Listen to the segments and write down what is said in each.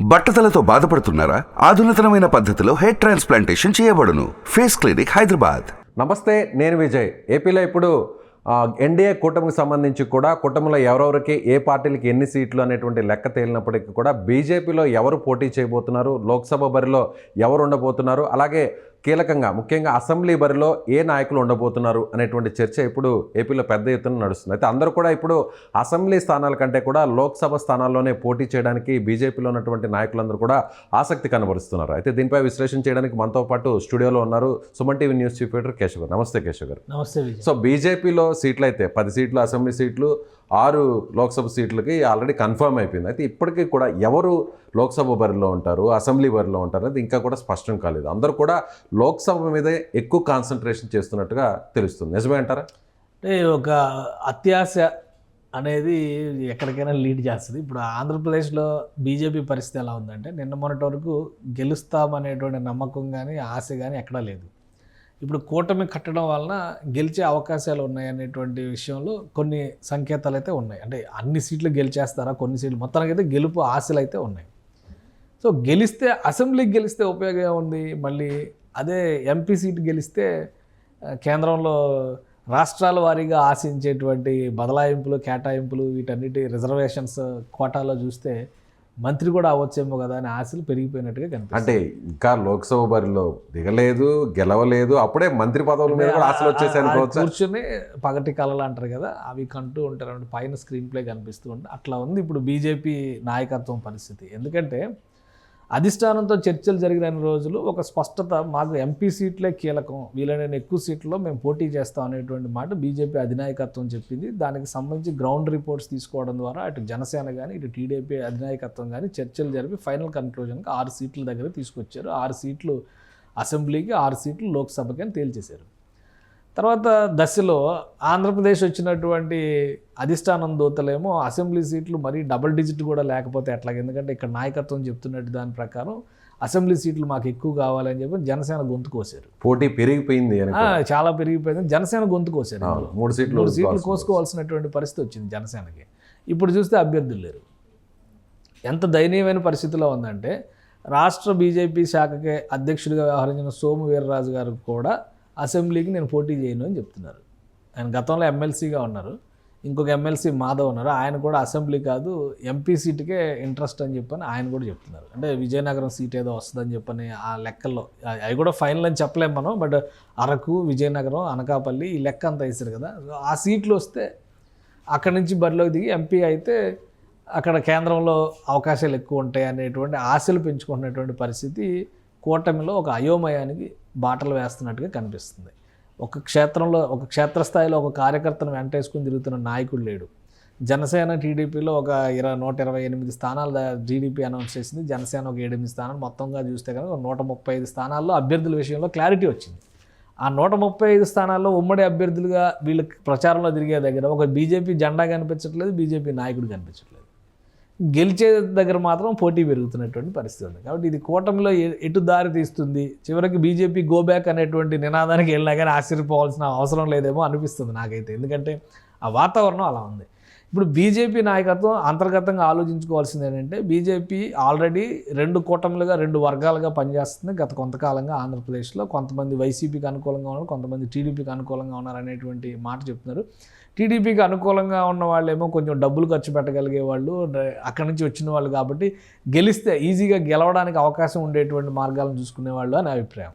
బట్టతలతో బాధపడుతున్నారా? ఆధునితనమైన పద్ధతిలో హెయిర్ ట్రాన్స్ప్లాంటేషన్ చేయబడును. Face clinic Hyderabad. నమస్తే నేను విజయ్. ఏపీలో ఇప్పుడు ఎన్డీఏ కూటమికి సంబంధించి కూడా కూటమిలో ఎవరెవరికి ఏ పార్టీలకి ఎన్ని సీట్లు అనేటువంటి లెక్క తేలినప్పటికీ కూడా బీజేపీలో ఎవరు పోటీ చేయబోతున్నారు లోక్సభ బరిలో ఎవరు ఉండబోతున్నారు అలాగే కీలకంగా ముఖ్యంగా అసెంబ్లీ బరిలో ఏ నాయకులు ఉండబోతున్నారు అనేటువంటి చర్చ ఇప్పుడు ఏపీలో పెద్ద ఎత్తున నడుస్తుంది. అయితే అందరూ కూడా ఇప్పుడు అసెంబ్లీ స్థానాల కంటే కూడా లోక్సభ స్థానాల్లోనే పోటీ చేయడానికి బీజేపీలో ఉన్నటువంటి నాయకులందరూ కూడా ఆసక్తి కనబరుస్తున్నారు. అయితే దీనిపై విశ్లేషణ చేయడానికి మనతో పాటు స్టూడియోలో ఉన్నారు Suman TV news chief editor Keshav గారు నమస్తే కేశవ్ గారు నమస్తే సో బీజేపీలో సీట్లు అయితే పది సీట్లు అసెంబ్లీ సీట్లు ఆరు లోక్సభ సీట్లకి ఆల్రెడీ కన్ఫర్మ్ అయిపోయింది. అయితే ఇప్పటికీ కూడా ఎవరు లోక్సభ బరిలో ఉంటారు అసెంబ్లీ బరిలో ఉంటారు అది ఇంకా కూడా స్పష్టం కాలేదు. అందరూ కూడా లోక్సభ మీదే ఎక్కువ కాన్సన్ట్రేషన్ చేస్తున్నట్టుగా తెలుస్తుంది. నిజమే అంటారా? అంటే ఒక అత్యాశ అనేది ఎక్కడికైనా లీడ్ చేస్తుంది. ఇప్పుడు ఆంధ్రప్రదేశ్లో బీజేపీ పరిస్థితి ఎలా ఉందంటే నిన్న మొన్నటి వరకు గెలుస్తామనేటువంటి నమ్మకం కానీ ఆశ కానీ ఎక్కడా లేదు. ఇప్పుడు కూటమి కట్టడం వలన గెలిచే అవకాశాలు ఉన్నాయనేటువంటి విషయంలో కొన్ని సంకేతాలు అయితే ఉన్నాయి. అంటే అన్ని సీట్లు గెలిచేస్తారా? కొన్ని సీట్లు మొత్తానికి అయితే గెలుపు ఆశలు అయితే ఉన్నాయి. సో గెలిస్తే అసెంబ్లీకి గెలిస్తే ఉపయోగం ఏముంది? మళ్ళీ అదే ఎంపీ సీట్ గెలిస్తే కేంద్రంలో రాష్ట్రాల వారీగా ఆశించేటువంటి బదలాయింపులు కేటాయింపులు వీటన్నిటి రిజర్వేషన్స్ కోటాలో చూస్తే మంత్రి కూడా అవ్వచ్చేమో కదా అనే ఆశలు పెరిగిపోయినట్టుగా కనిపిస్తుంది. అంటే ఇంకా లోక్సభ బరిలో దిగలేదు గెలవలేదు అప్పుడే మంత్రి పదవుల మీద కూడా ఆశలు వచ్చేసి ఆ- ఆ అనుకోవచ్చు? కూర్చుని పగటి కళలు అంటారు కదా అవి కంటూ ఉంటారు. పైన స్క్రీన్ ప్లే కనిపిస్తూ ఉంటుంది అట్లా ఉంది ఇప్పుడు బీజేపీ నాయకత్వం పరిస్థితి. ఎందుకంటే అధిష్టానంతో చర్చలు జరిగిన రోజులు ఒక స్పష్టత మాకు ఎంపీ సీట్లే కీలకం. వీలైన ఎక్కువ సీట్లలో మేము పోటీ చేస్తాం అనేటువంటి మాట బీజేపీ అధినాయకత్వం చెప్పింది. దానికి సంబంధించి గ్రౌండ్ రిపోర్ట్స్ తీసుకోవడం ద్వారా అటు జనసేన కానీ ఇటు టీడీపీ అధినాయకత్వం కానీ చర్చలు జరిపి ఫైనల్ కన్క్లూజన్కి ఆరు సీట్ల దగ్గర తీసుకొచ్చారు. ఆరు సీట్లు అసెంబ్లీకి ఆరు సీట్లు లోక్సభకి అని తేల్చేశారు. తర్వాత దశలో ఆంధ్రప్రదేశ్ వచ్చినటువంటి అధిష్టానం దూతలేమో అసెంబ్లీ సీట్లు మరీ డబుల్ డిజిట్ కూడా లేకపోతే ఎట్లా ఎందుకంటే ఇక్కడ నాయకత్వం చెప్తున్నట్టు దాని ప్రకారం అసెంబ్లీ సీట్లు మాకు ఎక్కువ కావాలని చెప్పి జనసేన గొంతు కోసారు. పోటీ పెరిగిపోయింది చాలా పెరిగిపోయింది. జనసేన గొంతు కోసారు. మూడు సీట్లు మూడు సీట్లు కోసుకోవాల్సి కోసుకోవాల్సినటువంటి పరిస్థితి వచ్చింది జనసేనకి. ఇప్పుడు చూస్తే అభ్యర్థులు లేరు. ఎంత దయనీయమైన పరిస్థితిలో ఉందంటే రాష్ట్ర బీజేపీ శాఖకి అధ్యక్షుడిగా వ్యవహరించిన సోము వీర్రాజు గారు కూడా అసెంబ్లీకి నేను పోటీ చేయను అని చెప్తున్నారు. ఆయన గతంలో ఎమ్మెల్సీగా ఉన్నారు. ఇంకొక ఎమ్మెల్సీ మాధవ్ ఉన్నారు. ఆయన కూడా అసెంబ్లీ కాదు ఎంపీ సీటుకే ఇంట్రెస్ట్ అని చెప్పని ఆయన కూడా చెప్తున్నారు. అంటే విజయనగరం సీట్ ఏదో వస్తుందని చెప్పని ఆ లెక్కల్లో అవి కూడా ఫైనల్ అని చెప్పలేం మనం బట్ అరకు విజయనగరం అనకాపల్లి ఈ లెక్క అంతా వేసారు కదా. ఆ సీట్లు వస్తే అక్కడి నుంచి బరిలోకి దిగి ఎంపీ అయితే అక్కడ కేంద్రంలో అవకాశాలు ఎక్కువ ఉంటాయి అనేటువంటి ఆశలు పెంచుకుంటున్నటువంటి పరిస్థితి కూటమిలో ఒక అయోమయానికి బాటలు వేస్తున్నట్టుగా కనిపిస్తుంది. ఒక క్షేత్రంలో ఒక క్షేత్రస్థాయిలో ఒక కార్యకర్తను వెంటేసుకుని తిరుగుతున్న నాయకుడు లేడు. జనసేన టీడీపీలో ఒక ఇరవై నూట ఇరవై ఎనిమిది స్థానాలు జీడీపీ అనౌన్స్ చేసింది. జనసేన ఒక ఎనిమిది స్థానాలు. మొత్తంగా చూస్తే కనుక నూట ముప్పై ఐదు స్థానాల్లో అభ్యర్థుల విషయంలో క్లారిటీ వచ్చింది. ఆ నూట ముప్పై ఐదు స్థానాల్లో ఉమ్మడి అభ్యర్థులుగా వీళ్ళకి ప్రచారంలో తిరిగే దగ్గర ఒక బీజేపీ జెండా కనిపించట్లేదు బీజేపీ నాయకుడు కనిపించట్లేదు. గెలిచే దగ్గర మాత్రం పోటీ పెరుగుతున్నటువంటి పరిస్థితి ఉంది. కాబట్టి ఇది కూటమిలో ఎ- ఎటు దారి తీస్తుంది? చివరికి బీజేపీ గో బ్యాక్ అనేటువంటి నినాదానికి వెళ్ళినా కానీ ఆశ్చర్యపోవాల్సిన అవసరం లేదేమో అనిపిస్తుంది నాకైతే. ఎందుకంటే ఆ వాతావరణం అలా ఉంది. ఇప్పుడు బీజేపీ నాయకత్వం అంతర్గతంగా ఆలోచించుకోవాల్సింది ఏంటంటే బీజేపీ ఆల్రెడీ రెండు కూటమిలుగా రెండు వర్గాలుగా పనిచేస్తుంది. గత కొంతకాలంగా ఆంధ్రప్రదేశ్లో కొంతమంది వైసీపీకి అనుకూలంగా ఉన్నారు కొంతమంది టీడీపీకి అనుకూలంగా ఉన్నారు అనేటువంటి మాట చెప్తున్నారు. టీడీపీకి అనుకూలంగా ఉన్న వాళ్ళేమో కొంచెం డబ్బులు ఖర్చు పెట్టగలిగే వాళ్ళు అక్కడి నుంచి వచ్చిన వాళ్ళు కాబట్టి గెలిస్తే ఈజీగా గెలవడానికి అవకాశం ఉండేటువంటి మార్గాలను చూసుకునే వాళ్ళు అని అభిప్రాయం.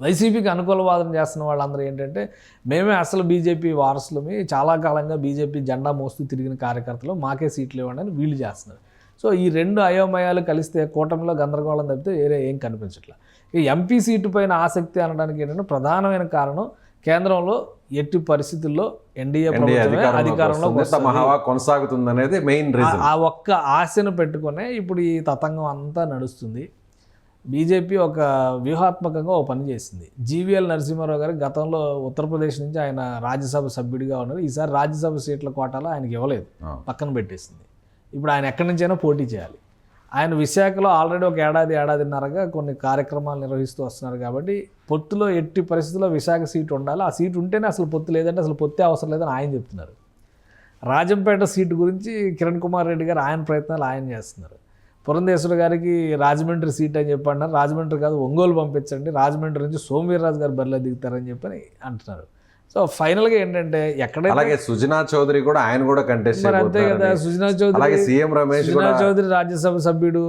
వైసీపీకి అనుకూల వాదన చేస్తున్న వాళ్ళందరూ ఏంటంటే మేమే అసలు బీజేపీ వారసులమి చాలా కాలంగా బీజేపీ జెండా మోస్తూ తిరిగిన కార్యకర్తలు మాకే సీట్లు ఇవ్వండి అని వీళ్ళు చేస్తున్నారు. సో ఈ రెండు అయోమయాలు కలిస్తే కూటమిలో గందరగోళం తప్పితే వేరే ఏం కనిపించట్లేదు ఈ ఎంపీ సీటు పైన ఆసక్తి అనడానికి ఏంటంటే ప్రధానమైన కారణం కేంద్రంలో ఎట్టి పరిస్థితుల్లో ఎన్డీఏ. హవా కొనసాగుతుంది అనేది మెయిన్ ఆ ఒక్క ఆశను పెట్టుకునే ఇప్పుడు ఈ తతంగం అంతా నడుస్తుంది. బీజేపీ ఒక వ్యూహాత్మకంగా ఒక పని చేసింది. జీవీఎల్ నరసింహారావు గారు గతంలో ఉత్తరప్రదేశ్ నుంచి ఆయన రాజ్యసభ సభ్యుడిగా ఉన్నారు. ఈసారి రాజ్యసభ సీట్ల కోటాలో ఆయనకి ఇవ్వలేదు. పక్కన పెట్టేసింది. ఇప్పుడు ఆయన ఎక్కడి నుంచైనా పోటీ చేయాలి. ఆయన విశాఖలో ఆల్రెడీ ఒక ఏడాది ఏడాదిన్నరగా కొన్ని కార్యక్రమాలు నిర్వహిస్తూ వస్తున్నారు కాబట్టి పొత్తులో ఎట్టి పరిస్థితుల్లో విశాఖ సీట్ ఉండాలి. ఆ సీట్ ఉంటేనే అసలు పొత్తు లేదంటే అసలు పొత్తే అవసరం లేదని ఆయన చెప్తున్నారు. రాజంపేట సీటు గురించి కిరణ్ కుమార్ రెడ్డి గారు ఆయన ప్రయత్నాలు ఆయన చేస్తున్నారు. పురంధేశ్వర గారికి రాజమండ్రి సీట్ అని చెప్పి రాజమండ్రి కాదు ఒంగోలు పంపించండి. రాజమండ్రి నుంచి సోమవీర్రాజు గారు బరిలో దిగుతారని చెప్పని అంటున్నారు. సో ఫైనల్గా ఏంటంటే ఎక్కడైతే అలాగే సుజనా చౌదరి కూడా ఆయన కూడా కంటెస్ట్ మరి అంతే కదా సుజనా చౌదరి అలాగే సీఎం రమేష్ సుజనా చౌదరి రాజ్యసభ సభ్యుడు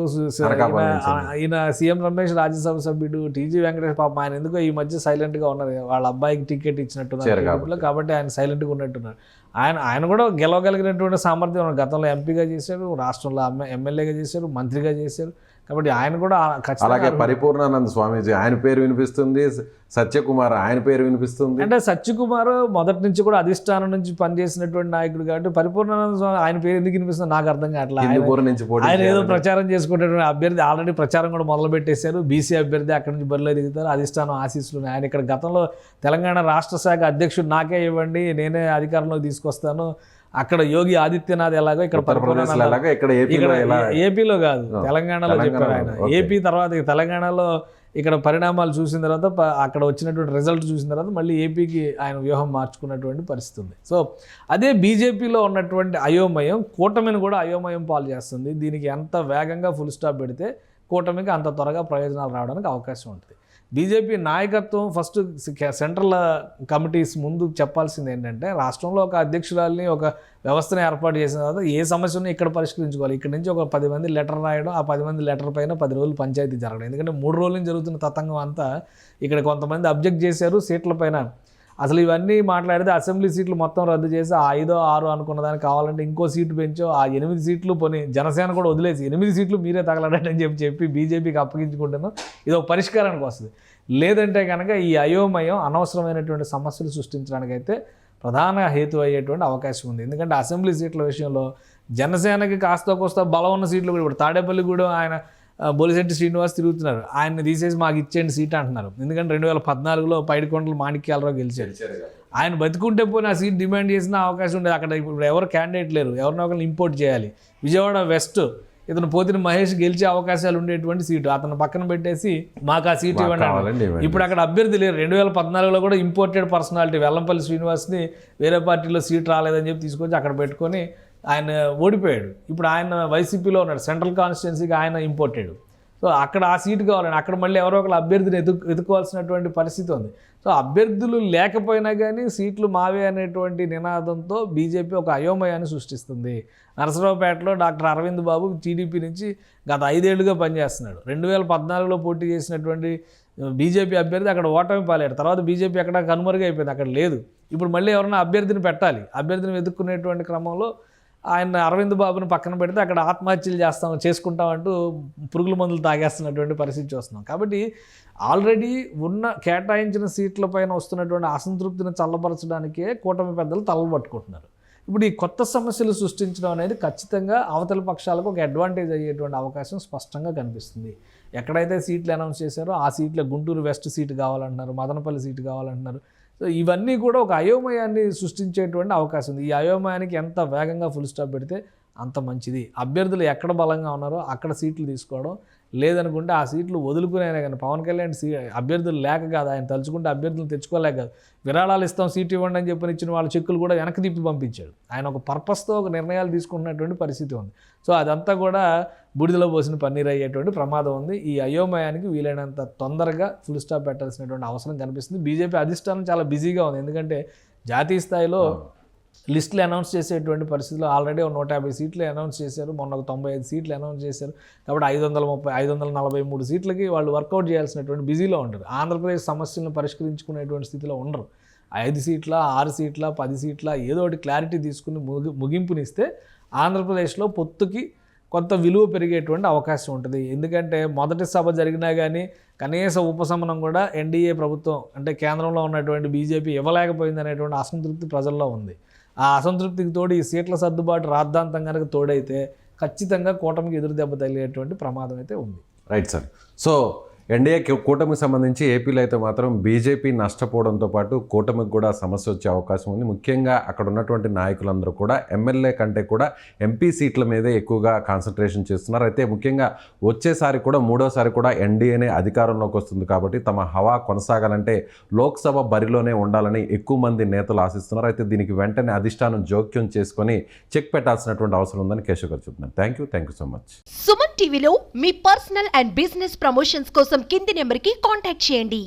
ఈయన- సీఎం రమేష్ రాజ్యసభ సభ్యుడు టీజీ వెంకటేష్ పాపం ఆయన ఎందుకో ఈ మధ్య సైలెంట్గా ఉన్నారు వాళ్ళ అబ్బాయికి టికెట్ ఇచ్చినట్టున్నారు. కాబట్టి ఆయన సైలెంట్గా ఉన్నట్టున్నారు ఆయన ఆయన కూడా గెలవగలిగినటువంటి సామర్థ్యం. గతంలో ఎంపీగా చేశారు రాష్ట్రంలో ఎమ్మెల్యేగా చేశారు మంత్రిగా చేశారు కాబట్టి ఆయన కూడా అలాగే పరిపూర్ణానంద స్వామీజీ ఆయన పేరు వినిపిస్తుంది. సత్యకుమార్ ఆయన పేరు వినిపిస్తుంది. అంటే సత్యకుమార్ మొదటి నుంచి కూడా అధిష్టానం నుంచి పనిచేసినటువంటి నాయకుడు కాబట్టి పరిపూర్ణానంద స్వామి ఆయన పేరు ఎందుకు వినిపిస్తుంది నాకు అర్థం కావట్లేదు నుంచి ఆయన ఏదో. ప్రచారం చేసుకునేటువంటి అభ్యర్థి ఆల్రెడీ ప్రచారం కూడా మొదలు పెట్టేశారు. బీసీ అభ్యర్థి అక్కడి నుంచి బరిలో దిగుతారు. అధిష్టానం ఆశీస్సులు. ఆయన ఇక్కడ గతంలో తెలంగాణ రాష్ట్ర శాఖ అధ్యక్షుడు నాకే ఇవ్వండి నేనే అధికారంలోకి తీసుకొస్తాను. అక్కడ యోగి ఆదిత్యనాథ్ ఎలాగో ఇక్కడ ఇక్కడ ఏపీలో కాదు తెలంగాణలో చెప్పారు ఆయన. ఏపీ తర్వాత తెలంగాణలో ఇక్కడ పరిణామాలు చూసిన తర్వాత అక్కడ వచ్చినటువంటి రిజల్ట్ చూసిన తర్వాత మళ్ళీ ఏపీకి ఆయన వ్యూహం మార్చుకున్నటువంటి పరిస్థితి ఉంది. సో అదే బీజేపీలో ఉన్నటువంటి అయోమయం కూటమిని కూడా అయోమయం పాలు చేస్తుంది. దీనికి ఎంత వేగంగా ఫుల్ స్టాప్ పెడితే కూటమికి అంత త్వరగా ప్రయోజనాలు రావడానికి అవకాశం ఉంటుంది. బీజేపీ నాయకత్వం ఫస్ట్ సెంట్రల్ కమిటీస్ ముందు చెప్పాల్సింది ఏంటంటే రాష్ట్రంలో ఒక అధ్యక్షురాలని ఒక వ్యవస్థను ఏర్పాటు చేసిన తర్వాత ఏ సమస్యను ఇక్కడ పరిష్కరించుకోవాలి? ఇక్కడ నుంచి ఒక పది మంది లెటర్ రాయడం ఆ పది మంది లెటర్ పైన పది రోజులు పంచాయతీ జరగడం. ఎందుకంటే మూడు రోజుల నుంచి జరుగుతున్న తతంగం అంతా ఇక్కడ కొంతమంది అబ్జెక్ట్ చేశారు సీట్ల పైన అసలు ఇవన్నీ మాట్లాడితే అసెంబ్లీ సీట్లు మొత్తం రద్దు చేసి ఆ ఐదో ఆరు అనుకున్న దానికి కావాలంటే ఇంకో సీటు పెంచో ఆ ఎనిమిది సీట్లు పోనీ జనసేన కూడా వదిలేసి ఎనిమిది సీట్లు మీరే తగలడని చెప్పి చెప్పి బీజేపీకి అప్పగించుకుంటున్నాం. ఇది ఒక పరిష్కారానికి వస్తుంది. లేదంటే కనుక ఈ అయోమయం అనవసరమైనటువంటి సమస్యలు సృష్టించడానికైతే ప్రధాన హేతు అయ్యేటువంటి అవకాశం ఉంది. ఎందుకంటే అసెంబ్లీ సీట్ల విషయంలో జనసేనకి కాస్త కోస్త బలం ఉన్న సీట్లు కూడా ఇప్పుడు తాడేపల్లి కూడా ఆయన బొలిశెట్టి శ్రీనివాస్ తిరుగుతున్నారు. ఆయన్ని తీసేసి మాకు ఇచ్చేయండి సీట్ అంటున్నారు. ఎందుకంటే రెండు వేల పద్నాలుగులో పైడికొండలు మాణిక్యాలరావు గెలిచారు. ఆయన బతుకుంటే పోయిన ఆ సీట్ డిమాండ్ చేసిన అవకాశం ఉండేది. అక్కడ ఇప్పుడు ఎవరు క్యాండిడేట్ లేరు. ఎవరినో ఒకరిని ఇంపోర్ట్ చేయాలి. విజయవాడ వెస్ట్ ఇతను పోతిన మహేష్ గెలిచే అవకాశాలు ఉండేటువంటి సీటు. అతను పక్కన పెట్టేసి మాకు ఆ సీట్ ఇవ్వండి. ఇప్పుడు అక్కడ అభ్యర్థి లేరు. రెండు వేల పద్నాలుగులో కూడా ఇంపోర్టెడ్ పర్సనాలిటీ వెల్లంపల్లి శ్రీనివాస్ని వేరే పార్టీలో సీట్ రాలేదని చెప్పి తీసుకొచ్చి అక్కడ పెట్టుకొని ఆయన ఓడిపోయాడు. ఇప్పుడు ఆయన వైసీపీలో ఉన్నాడు. సెంట్రల్ కాన్స్టిట్యున్సీకి ఆయన ఇంపోర్టెడ్ సో అక్కడ ఆ సీటు కావాలని అక్కడ మళ్ళీ ఎవరో ఒకరు అభ్యర్థిని ఎదు ఎదుర్కోవాల్సినటువంటి పరిస్థితి ఉంది. సో అభ్యర్థులు లేకపోయినా కానీ సీట్లు మావే అనేటువంటి నినాదంతో బీజేపీ ఒక అయోమయాన్ని సృష్టిస్తుంది. నరసరావుపేటలో డాక్టర్ అరవింద్ బాబు టీడీపీ నుంచి గత ఐదేళ్ళుగా పనిచేస్తున్నాడు. రెండు వేల పద్నాలుగులో పోటీ చేసినటువంటి బీజేపీ అభ్యర్థి అక్కడ ఓటమి పాలేడు తర్వాత బీజేపీ అక్కడ కనుమరుగైపోయింది. అక్కడ లేదు. ఇప్పుడు మళ్ళీ ఎవరైనా అభ్యర్థిని పెట్టాలి. అభ్యర్థిని వెతుక్కునేటువంటి క్రమంలో ఆయన అరవింద్ బాబుని పక్కన పెడితే అక్కడ ఆత్మహత్యలు చేస్తాం చేసుకుంటాం అంటూ పురుగుల మందులు తాగేస్తున్నటువంటి పరిస్థితి చూస్తున్నాం. కాబట్టి ఆల్రెడీ ఉన్న కేటాయించిన సీట్ల పైన వస్తున్నటువంటి అసంతృప్తిని చల్లబరచడానికే కూటమి పెద్దలు తలలు పట్టుకుంటున్నారు. ఇప్పుడు ఈ కొత్త సమస్యలు సృష్టించడం అనేది ఖచ్చితంగా అవతల పక్షాలకు ఒక అడ్వాంటేజ్ అయ్యేటువంటి అవకాశం స్పష్టంగా కనిపిస్తుంది. ఎక్కడైతే సీట్లు అనౌన్స్ చేశారో ఆ సీట్లో గుంటూరు వెస్ట్ సీటు కావాలంటున్నారు మదనపల్లి సీటు కావాలంటున్నారు సో ఇవన్నీ కూడా ఒక అయోమయాన్ని సృష్టించేటువంటి అవకాశం ఉంది. ఈ అయోమయానికి ఎంత వేగంగా ఫుల్ స్టాప్ పెడితే అంత మంచిది. అభ్యర్థులు ఎక్కడ బలంగా ఉన్నారో అక్కడ సీట్లు తీసుకోవడం. లేదనుకుంటే ఆ సీట్లు వదులుకునే కానీ పవన్ కళ్యాణ్ సీ అభ్యర్థులు లేక కాదు. ఆయన తలుచుకుంటే అభ్యర్థులు తెచ్చుకోలేక కాదు. విరాళాలు ఇస్తాం సీట్ ఇవ్వండి అని చెప్పి ఇచ్చిన వాళ్ళ చెక్కులు కూడా వెనక్కి తిప్పి పంపించాడు. ఆయన ఒక పర్పస్తో ఒక నిర్ణయాలు తీసుకుంటున్నటువంటి పరిస్థితి ఉంది. సో అదంతా కూడా బూడిదలో పోసిన పన్నీర్ అయ్యేటువంటి ప్రమాదం ఉంది. ఈ అయోమయానికి వీలైనంత తొందరగా ఫుల్ స్టాప్ పెట్టాల్సినటువంటి అవసరం కనిపిస్తుంది. బీజేపీ అధిష్టానం చాలా బిజీగా ఉంది. ఎందుకంటే జాతీయ స్థాయిలో లిస్టులు అనౌన్స్ చేసేటువంటి పరిస్థితిలో ఆల్రెడీ నూట యాభై సీట్లు అనౌన్స్ చేశారు. మొన్న ఒక తొంభై ఐదు సీట్లు అనౌన్స్ చేశారు. కాబట్టి ఐదు వందల ముప్పై ఐదు వందల నలభై మూడు సీట్లకి వాళ్ళు వర్కౌట్ చేయాల్సినటువంటి బిజీలో ఉంటారు ఆంధ్రప్రదేశ్ సమస్యలను పరిష్కరించుకునేటువంటి స్థితిలో ఉండరు. ఐదు సీట్ల ఆరు సీట్ల పది సీట్ల ఏదో ఒకటి క్లారిటీ తీసుకుని ముగి ముగింపునిస్తే ఆంధ్రప్రదేశ్లో పొత్తుకి కొంత విలువ పెరిగేటువంటి అవకాశం ఉంటుంది. ఎందుకంటే మొదటి సభ జరిగినా కానీ కనీస ఉపశమనం కూడా ఎన్డీఏ ప్రభుత్వం అంటే కేంద్రంలో ఉన్నటువంటి బీజేపీ ఇవ్వలేకపోయింది అనేటువంటి అసంతృప్తి ప్రజల్లో ఉంది. ఆ అసంతృప్తికి తోడు ఈ సీట్ల సర్దుబాటు రాద్ధాంతం కనుక తోడైతే ఖచ్చితంగా కూటమికి ఎదురు దెబ్బ తగిలేటువంటి ప్రమాదం అయితే ఉంది. Right sir. సో ఎన్డీఏ కూటమికి సంబంధించి ఏపీలో అయితే మాత్రం బీజేపీ నష్టపోవడంతో పాటు కూటమికి కూడా సమస్య వచ్చే అవకాశం ఉంది. ముఖ్యంగా అక్కడ ఉన్నటువంటి నాయకులందరూ కూడా ఎమ్మెల్యే కంటే కూడా ఎంపీ సీట్ల మీదే ఎక్కువగా కాన్సన్ట్రేషన్ చేస్తున్నారు. అయితే ముఖ్యంగా వచ్చేసారి కూడా మూడోసారి కూడా ఎన్డీఏనే అధికారంలోకి వస్తుంది కాబట్టి తమ హవా కొనసాగాలంటే లోక్సభ బరిలోనే ఉండాలని ఎక్కువ మంది నేతలు ఆశిస్తున్నారు. అయితే దీనికి వెంటనే అధిష్టానం జోక్యం చేసుకొని చెక్ పెట్టాల్సినటువంటి అవసరం ఉందని కేశవ్ గారు చెప్తున్నారు. Thank you thank you so much. Suman టీవీలో మీ పర్సనల్ అండ్ బిజినెస్ ప్రమోషన్స్ కోసం కోసం కింది నెంబర్కి కాంటాక్ట్ చేయండి.